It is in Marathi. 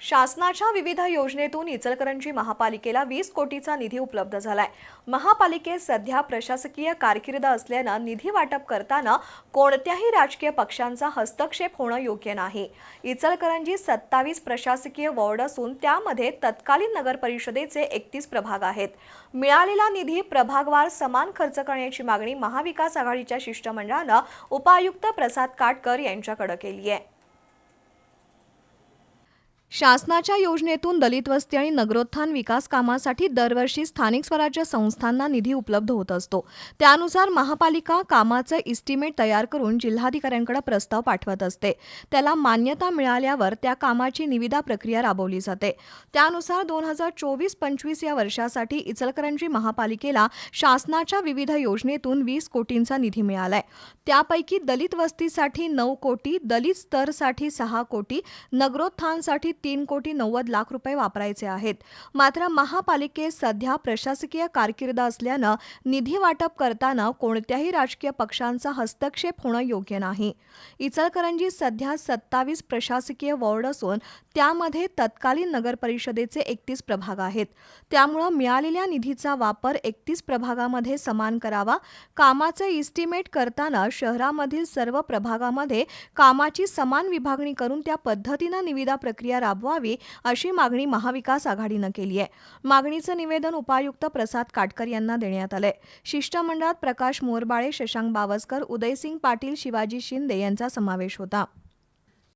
शासनाच्या विविध योजनेतून इचलकरंजी महापालिकेला वीस कोटीचा निधी उपलब्ध झालाय. महापालिकेत सध्या प्रशासकीय कारकीर्द असल्यानं निधी वाटप करताना कोणत्याही राजकीय पक्षांचा हस्तक्षेप होणं योग्य नाही. इचलकरंजी सत्तावीस प्रशासकीय वॉर्ड असून त्यामध्ये तत्कालीन नगर परिषदेचे एकतीस प्रभाग आहेत. मिळालेला निधी प्रभागवार समान खर्च करण्याची मागणी महाविकास आघाडीच्या शिष्टमंडळानं उपायुक्त प्रसाद काटकर यांच्याकडे केली आहे शासनाच्या योजनेतून दलित वस्ती आणि नगरोत्थान विकास कामासाठी दरवर्षी स्थानिक स्वराज्य संस्थांना निधी उपलब्ध होत असतो. त्यानुसार महापालिका कामाचं इस्टिमेट तयार करून जिल्हाधिकाऱ्यांकडे प्रस्ताव पाठवत असते. त्याला मान्यता मिळाल्यावर त्या कामाची निविदा प्रक्रिया राबवली जाते. त्यानुसार दोन हजार चोवीस पंचवीस या वर्षासाठी इचलकरंजी महापालिकेला शासनाच्या विविध योजनेतून वीस कोटींचा निधी मिळालाय. त्यापैकी दलित वस्तीसाठी नऊ कोटी दलित स्तरसाठी सहा कोटी नगरोत्थानसाठी तीन कोटी नव्वद लाख रुपये वापरायचे आहेत. मात्र महापालिकेत सध्या प्रशासकीय कारकीर्द असल्यानं निधी वाटप करताना कोणत्याही राजकीय पक्षांचा हस्तक्षेप होणं योग्य नाही. इचलकरंजी सध्या सत्तावीस प्रशासकीय वॉर्ड असून त्यामध्ये तत्कालीन नगर परिषदेचे एकतीस प्रभाग आहेत. त्यामुळं मिळालेल्या निधीचा वापर एकतीस प्रभागामध्ये समान करावा कामाचे इस्टिमेट करताना शहरामधील सर्व प्रभागामध्ये कामाची समान विभागणी करून त्या पद्धतीनं निविदा प्रक्रिया राबवावी अशी मागणी महाविकास आघाडीनं केली आहे. मागणीचं निवेदन उपायुक्त प्रसाद काटकर यांना देण्यात आलंय. शिष्टमंडळात प्रकाश मोरबाळे शशांक बावस्कर उदयसिंग पाटील शिवाजी शिंदे यांचा समावेश होता.